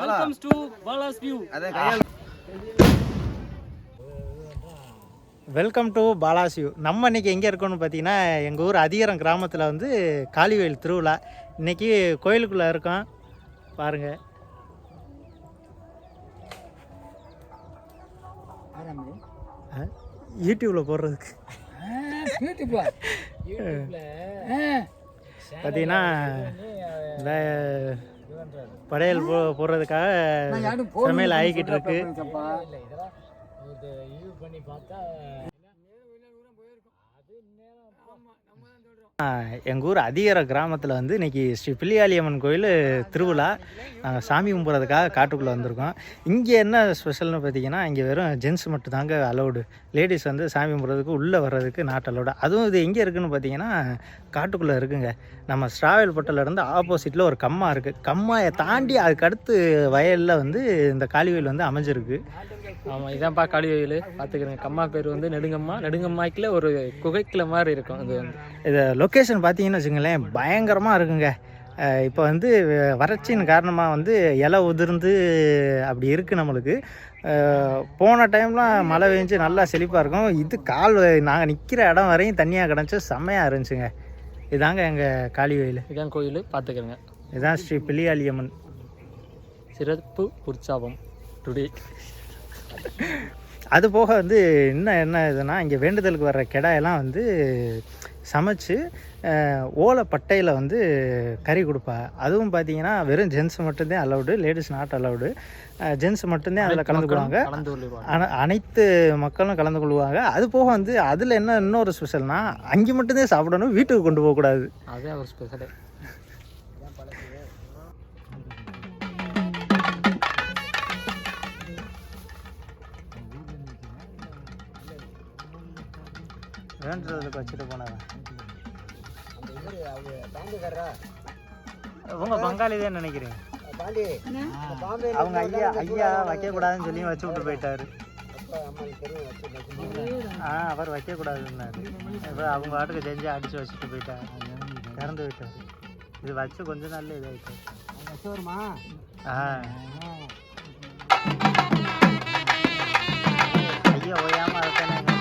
Welcomes to Bala's view welcome to Bala's view நம்ம இன்னைக்கு எங்கே இருக்கோம்னு பார்த்தீங்கன்னா எங்கள் ஊர் அதிகரம் கிராமத்தில் வந்து காளிவேல் திருவிழா. இன்னைக்கு கோயிலுக்குள்ளே இருக்கோம். பாருங்கள் யூடியூப்பில் போடுறதுக்கு. பார்த்தீங்கன்னா படையல் போ போடுறதுக்காக சமையல் ஆகிக்கிட்டு இருக்கு. எங்கள் ஊர் அதிகர கிராமத்தில் வந்து இன்னைக்கு ஸ்ரீ பிள்ளையாளியம்மன் கோயில் திருவிழா. நாங்கள் சாமி கும்பிட்றதுக்காக காட்டுக்குள்ளே வந்திருக்கோம். இங்கே என்ன ஸ்பெஷல்னு பார்த்தீங்கன்னா இங்கே வெறும் ஜென்ஸ் மட்டும் தாங்க அலௌடு லேடிஸ் வந்து சாமி கும்பிட்றதுக்கு உள்ளே வர்றதுக்கு நாட் அலௌடு அதுவும் இது எங்கே இருக்குதுன்னு பார்த்தீங்கன்னா காட்டுக்குள்ளே இருக்குங்க. நம்ம ஸ்ட்ராவல் ஆப்போசிட்டில் ஒரு கம்மா இருக்குது கம்மாயை தாண்டி அதுக்கு அடுத்து வயலில் வந்து இந்த காளிவேல் வந்து அமைஞ்சிருக்கு. ஆமாம் இதான்ப்பா காளி கோயில் பார்த்துக்கிறேன் கம்மா பேர் வந்து நெடுங்கம்மா. நெடுங்கம்மாய்க்குள்ள ஒரு குகைக்குள்ள மாதிரி இருக்கும் இது வந்து. இது லொக்கேஷன் பார்த்தீங்கன்னு வச்சுங்களேன் பயங்கரமாக இருக்குங்க. இப்போ வந்து வறட்சியின் காரணமாக வந்து இலை உதிர்ந்து அப்படி இருக்குது நம்மளுக்கு. போன டைம்லாம் மழை பெஞ்சு நல்லா செழிப்பாக இருக்கும். இது கால் நாங்கள் நிற்கிற இடம் வரையும் தண்ணியாக கிடச்சி செம்மையாக இருந்துச்சுங்க. இதாங்க எங்கள் காளி கோயில் இதான் கோயில். பார்த்துக்கிறேங்க இதான் ஸ்ரீ பிள்ளையாளியம்மன். சிறப்பு உற்சவம். டுடே அது போக வந்து இன்னும் என்ன இதுனா இங்கே வேண்டுதலுக்கு வர்ற கிடாயெல்லாம் வந்து சமைச்சு அஹ், ஓலைப்பட்டையில் வந்து கறி கொடுப்பா. அதுவும் பார்த்தீங்கன்னா வெறும் ஜென்ஸ் மட்டும்தான் allowed ladies not allowed gents மட்டும்தான் அதில் கலந்துக்குவாங்க. அன அனைத்து மக்களும் கலந்து கொள்வாங்க அது போக வந்து அதில் என்ன இன்னொரு ஸ்பெஷல்னா அங்கே மட்டும்தான் சாப்பிடணும் வீட்டுக்கு கொண்டு போகக்கூடாது. அதே ஒரு ஸ்பெஷலு வேண்டுதலுக்கு வச்சுட்டு போனவன். உங்க பங்காளி தான் நினைக்கிறேன் அவங்க ஐயா ஐயா வைக்கக்கூடாதுன்னு சொல்லி வச்சு விட்டு போயிட்டாரு. ஆ அவர் வைக்கக்கூடாதுன்னாரு இப்போ அவங்க வாட்டுக்கு செஞ்சு அடிச்சு வச்சுட்டு போயிட்டாரு. இறந்து போயிட்டாரு இது வச்சு கொஞ்ச நாள்ல இதாயிட்டாரு. ஆ. ஐயா ஓயாம அதுதானே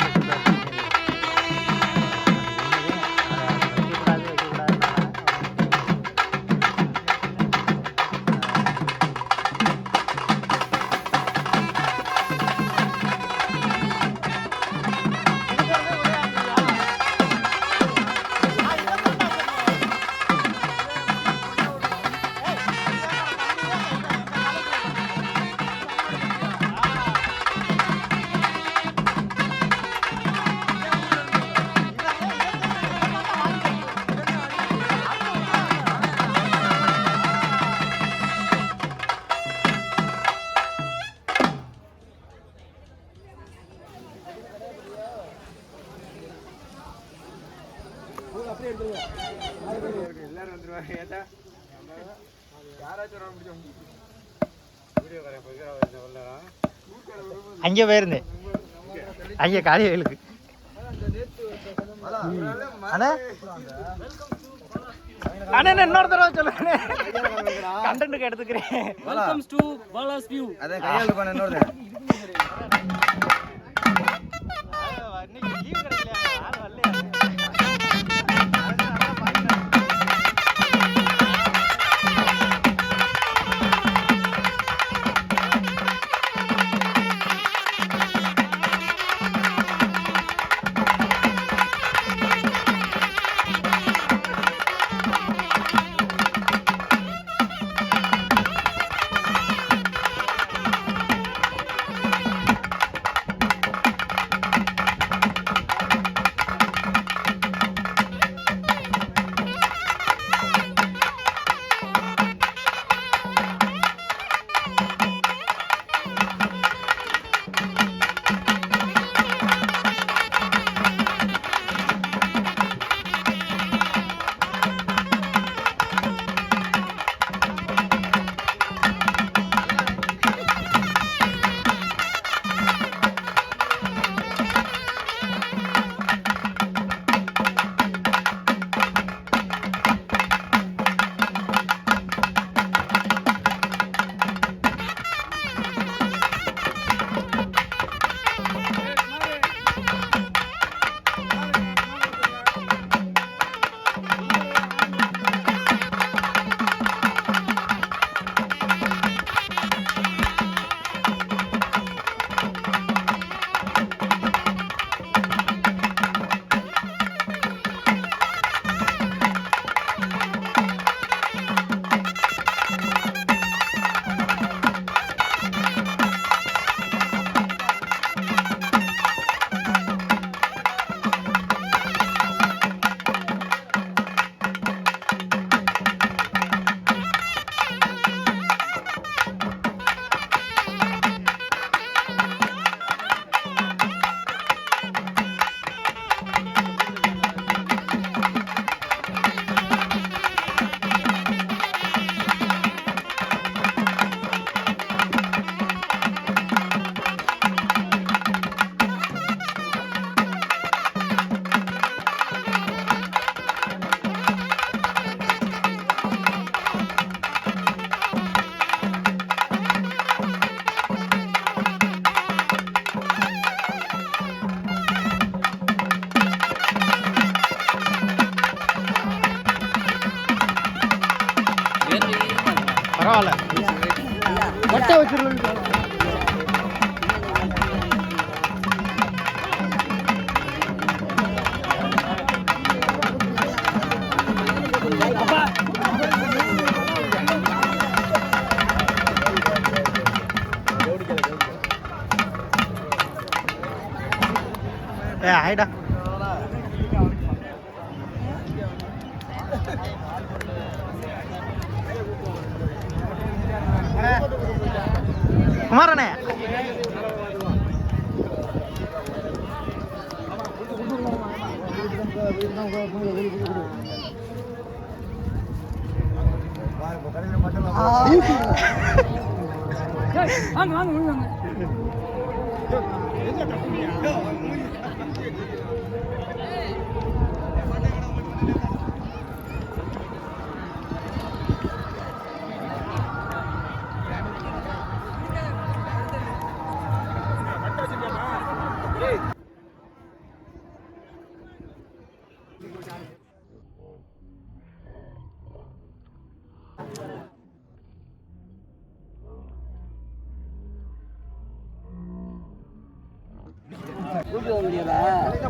அங்கே போயிருந்தேன். அங்கே காளி வயலுக்கு அண்ணா? அண்ணா இன்னொரு தடவை சொல்லுங்க கண்டென்ட்டுக்கு எடுத்துக்கிறேன். வெல்கம்ஸ் டு பாலாஸ் வியூ அதான் கையாளு பண்ண இன்னொரு ஆயிடா குமாரண்ணே வாங்க வாங்க வாங்க.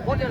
ஒரு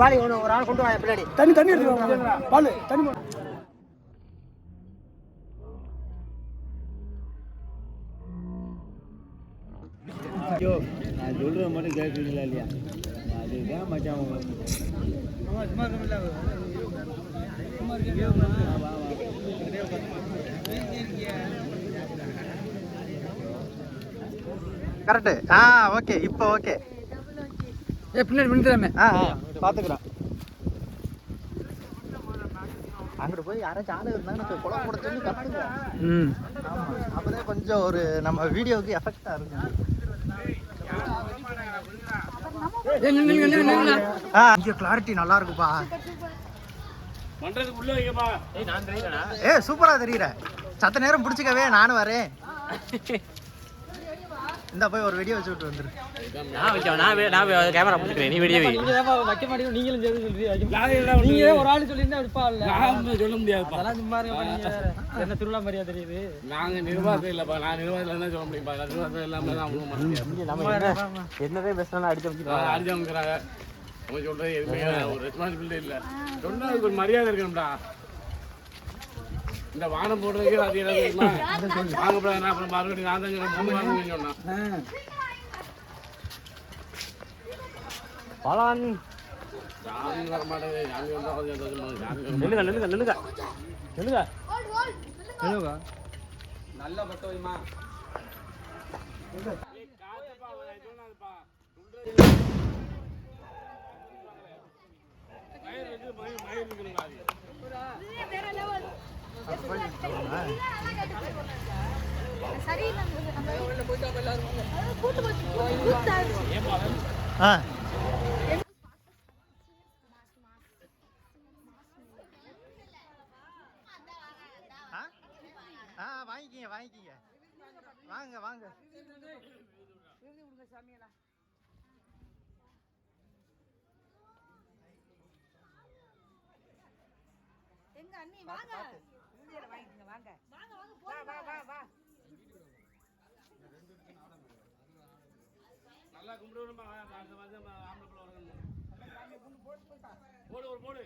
பாலி ஒன்று ஒரு ஆள் கொண்டு வா பின்னாடி. தண்ணி தண்ணி எடுத்துருவாங்க பால் தண்ணி ஐயோ நான் சொல்றது மட்டும் கேட்குறீங்களா இல்லையா? அதுதான் மச்சான் கரெக்டு ஆ ஓகே இப்போ ஓகே ஏ பின்னாடி விழுந்துடாமே ஆ. ஆ பார்த்துக்குறோம் அங்கிட்டு போய் யாராச்சும் ஆளு இருந்தாங்கன்னா குளம் கூட சொல்லி கற்றுங்க ம். அப்போதான் கொஞ்சம் ஒரு நம்ம வீடியோவுக்கு எஃபெக்டாக இருக்கும். கிளாரிட்டி நல்லா இருக்குப்பா. ஏ சூப்பரா தெரியுற. சத்த நேரம் பிடிச்சிக்கவே நானும் வரேன். இந்த போய் ஒரு வெடியை வச்சு விட்டு வந்துரு. நான் வைக்க நான் நான் கேமரா பிடிக்கிறேன் நீ வெளியே வை. நீங்க தான் வைக்க மாட்டீங்க நீங்களும் சேர்ந்து சொல்றீங்க. நீங்க ஒரு ஆள் சொல்லியிருந்தா எடுப்பாள்ல. சொல்ல முடியாதுப்பா. அதெல்லாம் சும்மா. என்ன திருவிழா மாதிரியா தெரியுது? நாங்க நிர்வாகம் இல்லப்பா. நான் நிர்வாகத்தில் என்ன சொல்ல முடியும்ப்பா நிர்வாகத்தில் இல்லாமல் தான் முடியாது. என்னதே பேசுனா அடிச்சு அடிச்சவங்கிறாங்க அவங்க சொல்றது எதுவுமே ஒரு ரெஸ்பான்சிபிலிட்டி இல்லை. சொன்னா அதுக்கு ஒரு மரியாதை இருக்கணும்டா. இந்த வானம் போடுறதுக்கே அது என்ன வாங்கப்படாது நான் அப்புறம் மறுபடியும் நான் தான் சொன்னேன். சொன்னேன் பலான். சாமி வர மாட்டேங்குது கொஞ்சம் நில்லுங்க ஆ ஆ? ஆ வாங்கிக்கிங்க வாங்கிக்கிங்க வாங்க வாங்க எங்க அண்ணி வாங்க குப்பையில வாங்கிக்கங்க வாங்க. வா வா வா வா. நல்லா கும்பிடுவோம்மா மாசம் மாசம் ஆம்பளை பிள்ளை போடு ஒரு போடு.